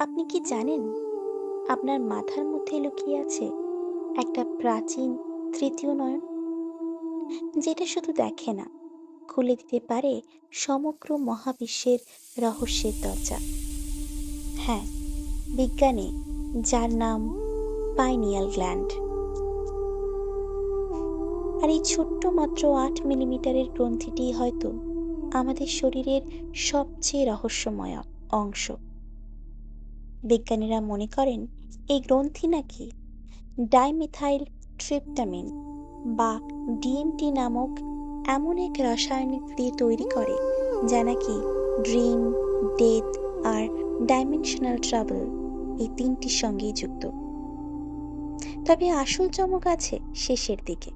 আপনি কি জানেন আপনার মাথার মধ্যে লুকিয়ে আছে একটা প্রাচীন তৃতীয় নয়ন? যেটা শুধু দেখে না, খুলে দিতে পারে সমগ্র মহাবিশ্বের রহস্যের দরজা। হ্যাঁ বিজ্ঞানে যার নাম পাইনিয়াল গ্ল্যান্ড। আর এই ছোট্ট মাত্র আট মিলিমিটারের গ্রন্থিটি হয়তো আমাদের শরীরের সবচেয়ে রহস্যময় অংশ। বিজ্ঞানীরা মনে করেন, এই গ্রন্থি নাকি ডাইমিথাইল ট্রিপটামিন বা ডিএমটি নামক এমন এক রাসায়নিক দিয়ে তৈরি করে, যা নাকি ড্রিম, ডেথ আর ডাইমেনশনাল ট্রাভেল এই তিনটির সঙ্গেই যুক্ত। তবে আসল চমক আছে শেষের দিকে।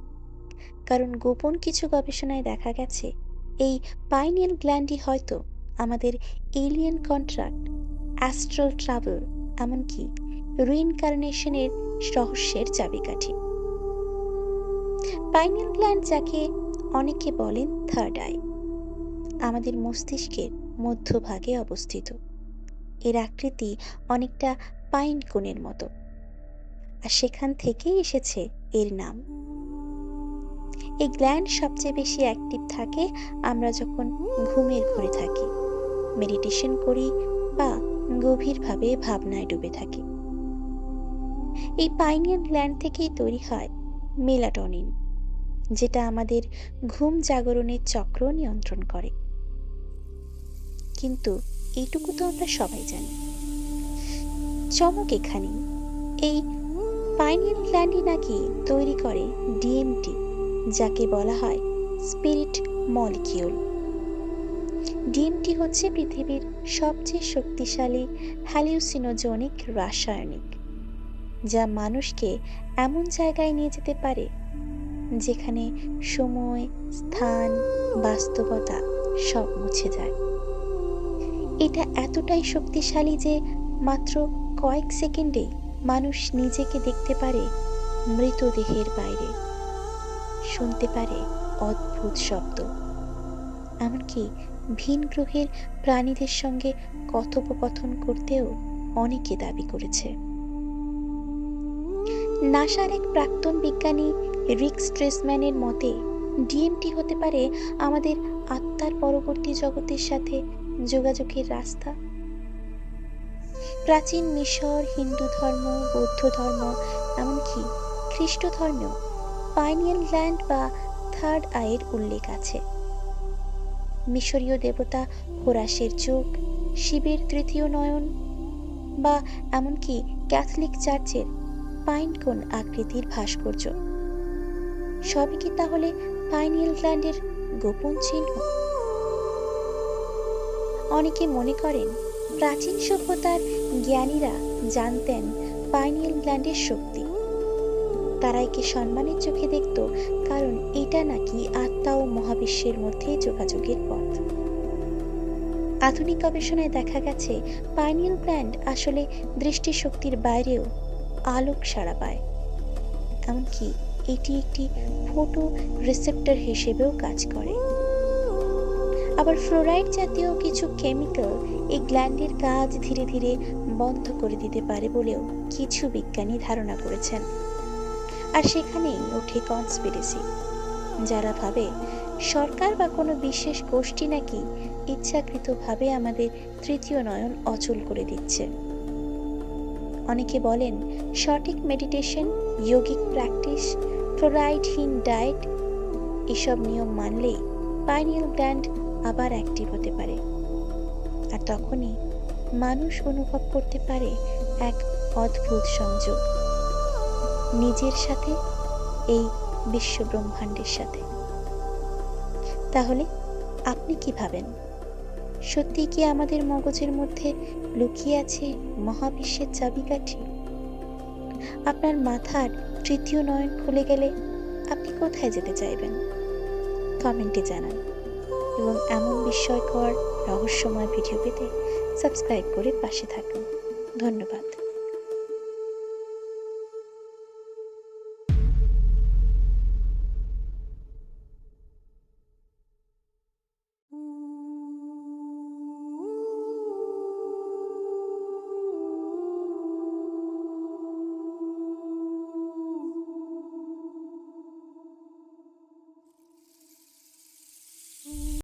কারণ গোপন কিছু গবেষণায় দেখা গেছে, এই পাইনিয়াল গ্ল্যান্ডই হয়তো আমাদের এলিয়েন কন্ট্রাক্ট অ্যাস্ট্রাল ট্রাভেল এমনকি রিইনকার্নেশনের রহস্যের চাবিকাঠি। পাইনাল গ্ল্যান্ড যাকে অনেকে বলেন থার্ড আই আমাদের মস্তিষ্কের মধ্যভাগে অবস্থিত। এর আকৃতি অনেকটা পাইন কোণের মতো। আর সেখান থেকেই এসেছে এর নাম। এই গ্ল্যান্ড সবচেয়ে বেশি অ্যাক্টিভ থাকে আমরা যখন ঘুমের ঘরে থাকি। মেডিটেশন করি বা গভীরভাবে ভাবনায় ডুবে থাকে। এই পাইনিয়ান গ্ল্যান্ড থেকেই তৈরি হয় মেলাটনিন, যেটা আমাদের ঘুম জাগরণের চক্র নিয়ন্ত্রণ করে। কিন্তু এইটুকু তো আমরা সবাই জানি। চমক এখানে, এই পাইনিয়ান গ্ল্যান্ডই নাকি তৈরি করে ডিএমটি যাকে বলা হয় স্পিরিট মলিকিউল। ডিএমটি হচ্ছে পৃথিবীর সবচেয়ে শক্তিশালী হ্যালিউসিনোজনিক রাসায়নিক, যা মানুষকে এমন জায়গায় নিয়ে যেতে পারে যেখানে সময়, স্থান, বাস্তবতা সব মুছে যায়। এটা এতটাই শক্তিশালী যে মাত্র কয়েক সেকেন্ডে মানুষ নিজেকে দেখতে পারে মৃতদেহের বাইরে। শুনতে পারে অদ্ভুত শব্দ, এমনকি ভিন গ্রহের প্রাণীদের সঙ্গে কথোপকথন করতেও অনেকে দাবি করেছে। নাসার এক প্রাক্তন বিজ্ঞানী রিক স্ট্রেসম্যানের মতে ডিএমটি হতে পারে আমাদের আত্মার পরবর্তী জগতের সাথে যোগাযোগের রাস্তা। প্রাচীন মিশর, হিন্দু ধর্ম, বৌদ্ধ ধর্ম, এমনকি খ্রিস্ট ধর্মেও পাইনিয়াল ল্যান্ড বা থার্ড আয়ের উল্লেখ আছে। মিশরীয় দেবতা হোরাসের চোখ, শিবের তৃতীয় নয়ন বা এমনকি ক্যাথলিক চার্চের পাইনকোন আকৃতির ভাস্কর্য। সবই কি তাহলে পাইনিয়াল গ্ল্যান্ডের গোপন চিহ্ন? অনেকে মনে করেন প্রাচীন সভ্যতার জ্ঞানীরা জানতেন পাইনিয়াল গ্ল্যান্ডের শক্তি। তারা একে সম্মানের চোখে দেখত? কারণ এটা নাকি আত্মা ও মহাবিশ্বের মধ্যে যোগাযোগের পথ। আধুনিক গবেষণায় দেখা গেছে পাইনিয়াল গ্ল্যান্ড আসলে দৃষ্টিশক্তির বাইরেও আলোক সাড়া পায়। এমনকি এটি একটি ফটো রিসেপ্টর হিসেবেও কাজ করে। আবার ফ্লোরাইড জাতীয় কিছু কেমিক্যাল এই গ্ল্যান্ডের কাজ ধীরে ধীরে বন্ধ করে দিতে পারে বলেও কিছু বিজ্ঞানী ধারণা করেছেন। আর সেখানেই ওঠে কনস্পিরেসি যারা ভাবে সরকার বা কোনো বিশেষ গোষ্ঠী নাকি ইচ্ছাকৃতভাবে আমাদের তৃতীয় নয়ন অচল করে দিচ্ছে। অনেকে বলেন সঠিক মেডিটেশন যোগিক প্র্যাকটিস ফ্লোরাইডহীন ডায়েট এসব নিয়ম মানলেই পাইনিয়াল গ্ল্যান্ড আবার অ্যাক্টিভ হতে পারে। আর তখনই মানুষ অনুভব করতে পারে এক অদ্ভুত সংযোগ। নিজের সাথে, এই বিশ্ব ব্রহ্মাণ্ডের সাথে। তাহলে, আপনি কি ভাবেন? সত্যি কি আমাদের মগজের মধ্যে লুকিয়ে আছে মহাবিশ্বের চাবিকাঠি? আপনার মাথার তৃতীয় নয়ন খুলে গেলে আপনি কোথায় যেতে চাইবেন? কমেন্টে জানান। এবং এমন বিস্ময়কর রহস্যময় ভিডিও পেতে সাবস্ক্রাইব করে পাশে থাকুন। ধন্যবাদ।